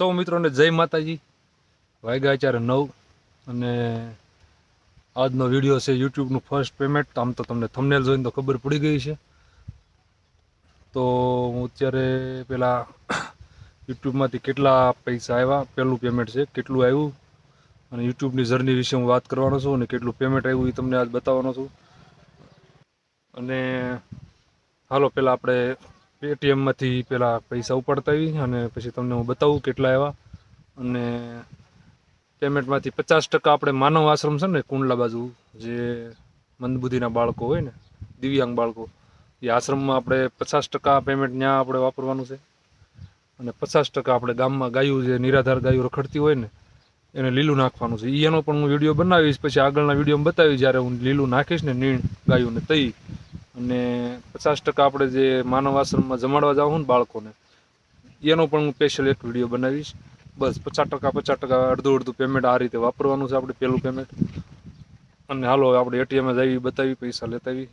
સૌ મિત્રોને જય માતાજી. વાગ્યા અત્યારે નવ અને આજનો વીડિયો છે યુટ્યુબનું ફર્સ્ટ પેમેન્ટ આમ તો તમને થંબનેલ જોઈને તો ખબર પડી ગઈ છે. તો હું અત્યારે પેલા યુટ્યુબમાંથી કેટલા પૈસા આવ્યા, પહેલું પેમેન્ટ છે, કેટલું આવ્યું અને યુટ્યુબની જર્ની વિશે હું વાત કરવાનો છું અને કેટલું પેમેન્ટ આવ્યું એ તમને આજ બતાવવાનો છું. અને હાલો પહેલાં આપણે પેટીએમમાંથી પહેલાં પૈસા ઉપાડતા આવી અને પછી તમને હું બતાવું કેટલા આવ્યા. અને પેમેન્ટમાંથી પચાસ ટકા આપણે માનવ આશ્રમ છે ને, કુંડલા બાજુ, જે મંદબુદ્ધિના બાળકો હોય ને, દિવ્યાંગ બાળકો, એ આશ્રમમાં આપણે પચાસ ટકા પેમેન્ટ ત્યાં આપણે વાપરવાનું છે. અને પચાસ ટકા આપણે ગામમાં ગાયું, જે નિરાધાર ગાયું રખડતી હોય ને, એને લીલું નાખવાનું છે. એનો પણ હું વીડિયો બનાવીશ, પછી આગળના વિડીયોમાં બતાવીશ, જ્યારે હું લીલું નાખીશ ને, નીણ ગાયુંને તઈ અને પચાસ ટકા આપણે જે માનવ આશ્રમમાં જમાડવા જાઉં ને બાળકોને, એનો પણ હું સ્પેશિયલ એક વીડિયો બનાવીશ. બસ, પચાસ ટકા પચાસ ટકા, અડધું અડધું પેમેન્ટ આ રીતે વાપરવાનું છે આપણે પહેલું પેમેન્ટ અને હાલો, આપણે એટીએમમાં જઈ બતાવી, પૈસા લેતા આવી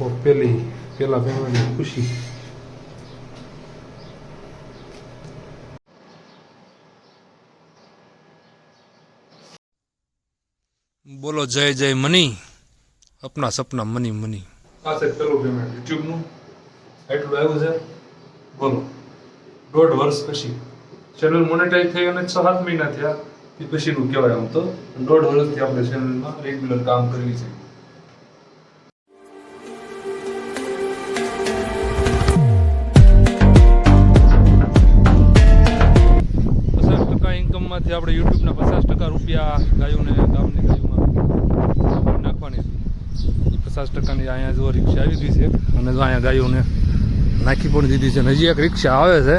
ઓહો પેલી પેલા પેમેન્ટની ખુશી બોલો જય જય મની. અપના સપના મની મની. આ છે પેલું પેમેન્ટ યુટ્યુબનું. એટલું આવ્યું છે. બોલો. દોઢ વર્ષ પછી. ચેનલ મોનેટાઈઝ થઈ અને છ સાત મહિના થયા. એ પછીનું કહેવાય આમ તો. દોઢ વર્ષથી આપણે ચેનલમાં રેગ્યુલર કામ કરવી છે. પચાસ ટકાની અહીંયા જો રિક્ષા આવી ગઈ છે અને જો અહીંયા ગાયોને નાખી પણ દીધી છે હજી એક રિક્ષા આવે છે.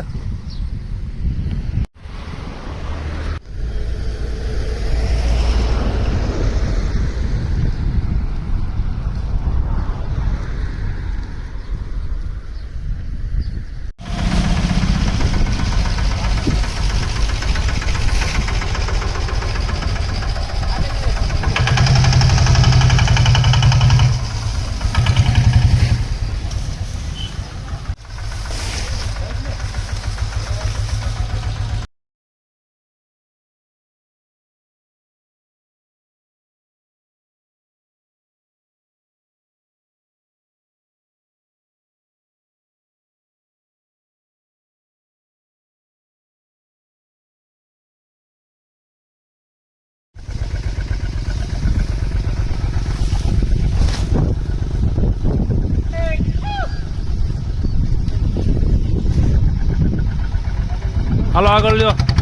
હાલો આગળ લ્યો.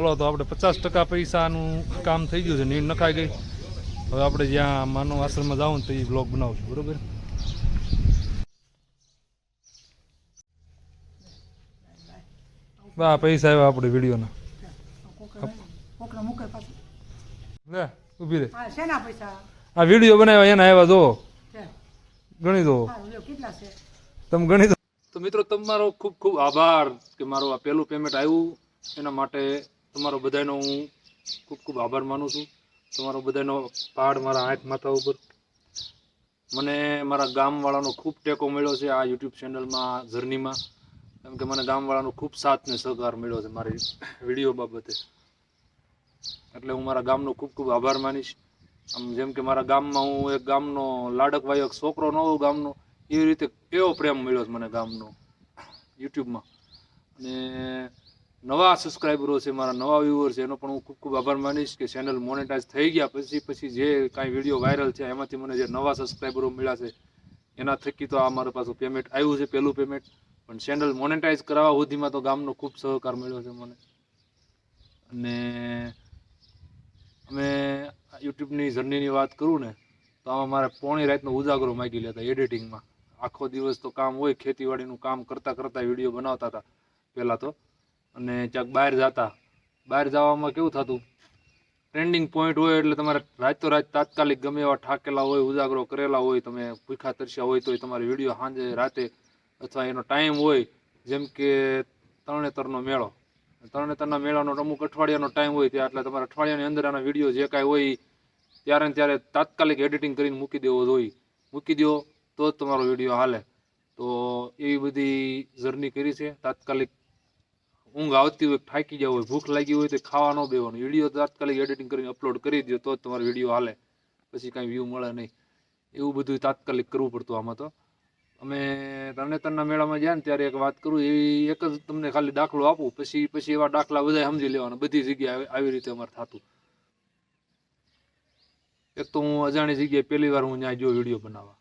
હાલો તો આપણે પચાસ ટકા પૈસાનું કામ થઈ ગયું છે નીંદ નખાઈ ગઈ. હવે આપણે જ્યાં માનવ આશ્રમમાં જાઉં તો એ બ્લોગ બનાવશું બરાબર? બા પૈસા આવ્યા આપણે વિડીયોના. લે ઊભી રે. આ વીડિયો બનાવ્યા એના આવ્યા જો ગણી દો તમે ગણી દો તો મિત્રો તમારો ખૂબ ખૂબ આભાર કે મારું આ પહેલું પેમેન્ટ આવ્યું. એના માટે તમારો બધાનો હું ખૂબ ખૂબ આભાર માનું છું. તમારો બધાનો પહાડ મારા આંખ માથા ઉપર. મને મારા ગામવાળાનો ખૂબ ટેકો મળ્યો છે આ યુટ્યુબ ચેનલમાં જર્નીમાં કેમ કે મને ગામવાળાનો ખૂબ સાથ ને સહકાર મળ્યો છે મારી વીડિયો બાબતે. એટલે હું મારા ગામનો ખૂબ ખૂબ આભાર માનીશ. આમ જેમ કે મારા ગામમાં હું એક ગામનો લાડકવાયો એક છોકરો ન હોઉં ગામનો એવી રીતે એવો પ્રેમ મળ્યો છે મને ગામનો યુટ્યુબમાં અને નવા સબસ્ક્રાઈબરો છે, મારા નવા વ્યુઅર છે, એનો પણ હું ખૂબ ખૂબ આભાર માનીશ કે ચેનલ મોનેટાઈઝ થઈ ગયા પછી પછી જે કાંઈ વીડિયો વાયરલ છે, એમાંથી મને જે નવા સબસ્ક્રાઈબરો મળ્યા છે, એના થકી તો આ મારા પાછું પેમેન્ટ આવ્યું છે, પહેલું પેમેન્ટ પણ ચેનલ મોનેટાઈઝ કરાવવા સુધીમાં તો ગામનો ખૂબ સહકાર મળ્યો છે મને. અને અમે યુટ્યુબની જર્નીની વાત કરું ને, તો આમાં મારે પોણી રાતનો ઉજાગરો માગી લેતા એડિટિંગમાં આખો દિવસ તો કામ હોય, ખેતીવાડીનું કામ કરતાં કરતાં વીડિયો બનાવતા હતા. પહેલાં તો અને ક્યાંક બહાર જતા. બહાર જવામાં કેવું થતું? ટ્રેન્ડિંગ પોઈન્ટ હોય એટલે તમારે રાતો રાત તાત્કાલિક ગમે એવા ઠાકેલા હોય, ઉજાગરો કરેલા હોય, તમે ભૂખા તરસ્યા હોય તો તમારે વીડિયો સાંજે, રાતે અથવા એનો ટાઈમ હોય, જેમ કે તરણેતરનો મેળો. તરણેતરના મેળાનો અમુક અઠવાડિયાનો ટાઈમ હોય ત્યાં, એટલે તમારે અઠવાડિયાની અંદર આના વીડિયો જે કાંઈ હોય, ત્યારે ને ત્યારે તાત્કાલિક એડિટિંગ કરીને મૂકી દેવો જોઈએ. મૂકી દો તો જ તમારો વીડિયો હાલે. તો એવી બધી જર્ની કરી છે. તાત્કાલિક ઊંઘ આવતી હોય, થાકી ગયા હોય, ભૂખ લાગી હોય તો ખાવા ન બેવાનું. વીડિયો તાત્કાલિક એડિટિંગ કરીને અપલોડ કરી દો તો જ તમારો વીડિયો હાલે. પછી કાંઈ વ્યૂ મળે નહીં. એવું બધું તાત્કાલિક કરવું પડતું આમાં તો. અમે તરણેતરના મેળામાં ગયા ને ત્યારે એક વાત કરું એવી એક જ તમને ખાલી દાખલો આપું. પછી પછી એવા દાખલા બધા સમજી લેવાના. બધી જગ્યાએ આવી રીતે અમારે થતું. એક તો હું અજાણી જગ્યાએ પહેલી વાર હું ત્યાં જો વીડિયો બનાવવા.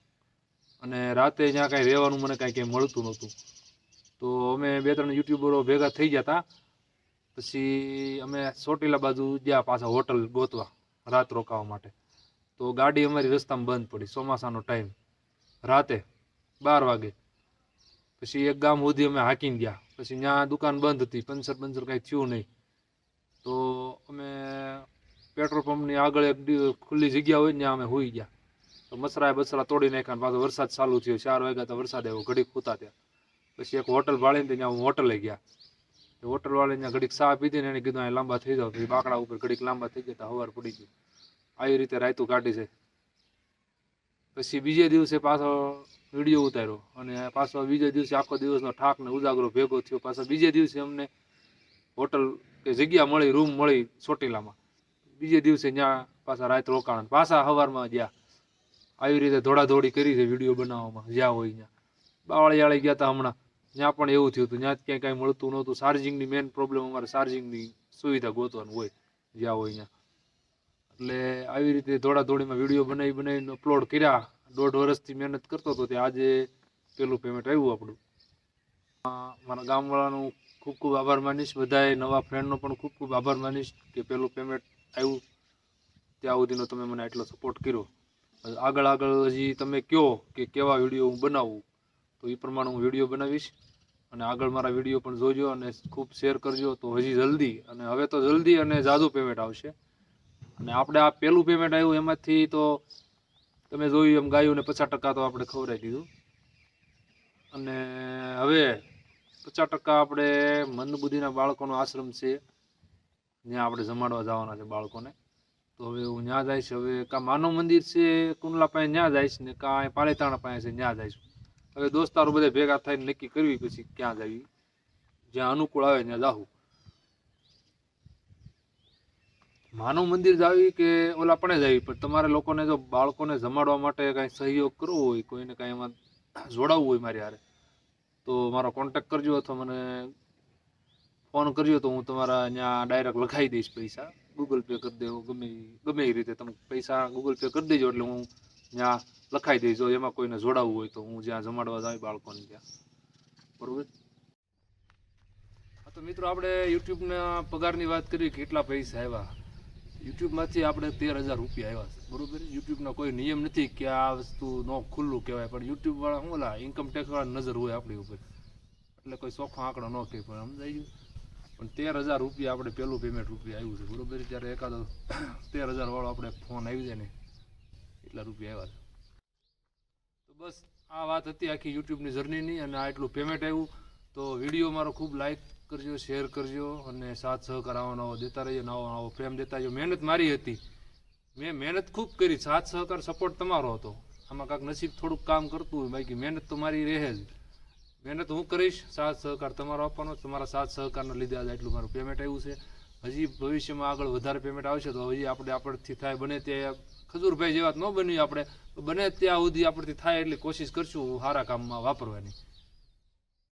અને રાતે જ્યાં કાંઈ રહેવાનું મને કાંઈ કંઈ મળતું નહોતું. તો અમે બે ત્રણ યુટ્યુબરો ભેગા થઈ ગયા હતા પછી અમે ચોટીલા બાજુ ગયા પાછા હોટલ ગોતવા, રાત રોકાવા માટે. તો ગાડી અમારી રસ્તામાં બંધ પડી, ચોમાસાનો ટાઈમ રાતે બાર વાગે. પછી એક ગામ સુધી અમે હાકીને ગયા. પછી ત્યાં દુકાન બંધ હતી, પંચર પંચર કાંઈ થયું નહીં. તો અમે પેટ્રોલ પંપની આગળ એક ખુલ્લી જગ્યા હોય ત્યાં અમે હોઈ ગયા. તો મસરા બસરા તોડી નાખ્યા પાછો વરસાદ ચાલુ થયો, ચાર વાગ્યા તો વરસાદ આવ્યો ઘડી ખૂતા ત્યાં પછી એક હોટલ ભાળીને ત્યાં હોટલે ગયા. હોટલ વાળે ત્યાં ઘડીક ચા પીધી ને એને કીધું અહીં લાંબા થઈ જાવ પછી બાકડા ઉપર ઘડીક લાંબા થઈ ગયા હવાર પડી ગયું આવી રીતે રાયતું કાઢી છે. પછી બીજે દિવસે પાછો વીડિયો ઉતાર્યો અને પાછો બીજે દિવસે આખો દિવસનો ઠાકને ઉજાગરો ભેગો થયો. પાછો બીજે દિવસે અમને હોટલ કે જગ્યા મળી, રૂમ મળી ચોટીલામાં. બીજે દિવસે ત્યાં પાછા રાત રોકાણ. પાછા સવારમાં ગયા. આવી રીતે દોડાદોડી કરી છે વીડિયો બનાવવામાં જ્યાં હોય ત્યાં. બાવળિયાળી ગયા હતા હમણાં. ત્યાં પણ એવું થયું હતું ત્યાં જ ક્યાંય કાંઈ મળતું નહોતું ચાર્જિંગની મેઇન પ્રોબ્લેમ અમારે ચાર્જિંગની સુવિધા ગોતવાનું હોય, જ્યાં હોય ત્યાં. એટલે આવી રીતે દોડાદોડીમાં વીડિયો બનાવી બનાવીને અપલોડ કર્યા. દોઢ વર્ષથી મહેનત કરતો હતો તે આજે પેલું પેમેન્ટ આવ્યું આપણું. મારા ગામવાળાનું ખૂબ ખૂબ આભાર માનીશ, બધાએ નવા ફ્રેન્ડનો પણ ખૂબ ખૂબ આભાર માનીશ કે પેલું પેમેન્ટ આવ્યું. ત્યાં સુધીનો તમે મને આટલો સપોર્ટ કર્યો. આગળ આગળ હજી તમે કહો કે કેવા વીડિયો હું બનાવું? તો એ પ્રમાણે હું વીડિયો બનાવીશ. અને આગળ મારા વીડિયો પણ જોજો અને ખૂબ શેર કરજો. તો હજી જલ્દી. અને હવે તો જલ્દી અને જાદુ પેમેન્ટ આવશે. અને આપણે આ પહેલું પેમેન્ટ આવ્યું એમાંથી તો તમે જોયું એમ ગાયું ને પચાસ ટકા તો આપણે ખવડાવી દીધું. અને હવે પચાસ ટકા આપણે મંદબુદ્ધિના બાળકોનો આશ્રમ છે. જ્યાં આપણે જમાડવા જવાના છે બાળકોને. તો હવે હું ત્યાં જઈશ. હવે કાં માનવ મંદિર છે, કુંડલા પાસે ત્યાં જઈશ ને કાં પાલેતાણા પાસે છે ત્યાં જઈશ. હવે દોસ્તારો બધા ભેગા થઈને નક્કી કરવી પછી ક્યાં જવી? જ્યાં અનુકૂળ આવે ત્યાં જાવું માનવ મંદિર જાવી કે ઓલા પણ જાવી? પણ તમારે લોકોને જો બાળકોને જમાડવા માટે કાંઈ સહયોગ કરવો હોય, કોઈને કાંઈ એમાં જોડાવવું હોય મારી હારે, તો મારો કોન્ટેક કરજો અથવા મને ફોન કરજો તો હું તમારા ત્યાં ડાયરેક્ટ લખાવી દઈશ પૈસા. ગૂગલ પે કરી દેવો, ગમે ગમે એ રીતે તમે પૈસા ગૂગલ પે કરી દેજો એટલે હું ત્યાં લખાઈ દઈશ. જો એમાં કોઈને જોડાવવું હોય તો હું જ્યાં જમાડવા જાય બાળકોને ત્યાં. બરોબર? તો મિત્રો, આપણે યુટ્યુબના પગારની વાત કરી કેટલા પૈસા આવ્યા? યુટ્યુબમાંથી આપણે તેર હજાર રૂપિયા આવ્યા છે. બરોબર? યુટ્યુબનો કોઈ નિયમ નથી કે આ વસ્તુ નો ખુલ્લું કહેવાય, પણ યુટ્યુબવાળા શું ઓલા ઇન્કમટેક્સવાળા નજર હોય આપણી ઉપર. એટલે કોઈ ચોખ્ખો આંકડો ન કહે, પણ સમજાઈ ગયું? પણ તેર હજાર રૂપિયા આપણે પહેલું પેમેન્ટ રૂપિયા આવ્યું છે. બરોબર? ત્યારે એકાદો તેર હજારવાળો આપણે ફોન આવી જાય ને એટલા રૂપિયા આવ્યા તો બસ આ વાત હતી આખી યુટ્યુબની જર્નીની અને આ એટલું પેમેન્ટ આવ્યું. તો વીડિયો મારો ખૂબ લાઈક કરજો શેર કરજો અને સાથ સહકાર આવો નવો દેતા રહીજો નવો નવો પ્રેમ દેતા રહીજો. મહેનત મારી હતી. મેં મહેનત ખૂબ કરી. સાથ સહકાર સપોર્ટ તમારો હતો. આમાં કાંઈક નસીબ થોડુંક કામ કરતું હોય, બાકી મહેનત તો મારી રહે જ. મહેનત હું કરીશ, સાથ સહકાર તમારો આપવાનો તમારા સાથ સહકારના લીધે આજે એટલું મારું પેમેન્ટ આવ્યું છે. હજી ભવિષ્યમાં આગળ વધારે પેમેન્ટ આવશે તો હજી આપણે આપણથી થાય બને ત્યાં ખજૂરભાઈ જેવા ન બન્યું આપણે. બને ત્યાં સુધી આપણથી થાય એટલી કોશિશ કરશું સારા કામમાં વાપરવાની.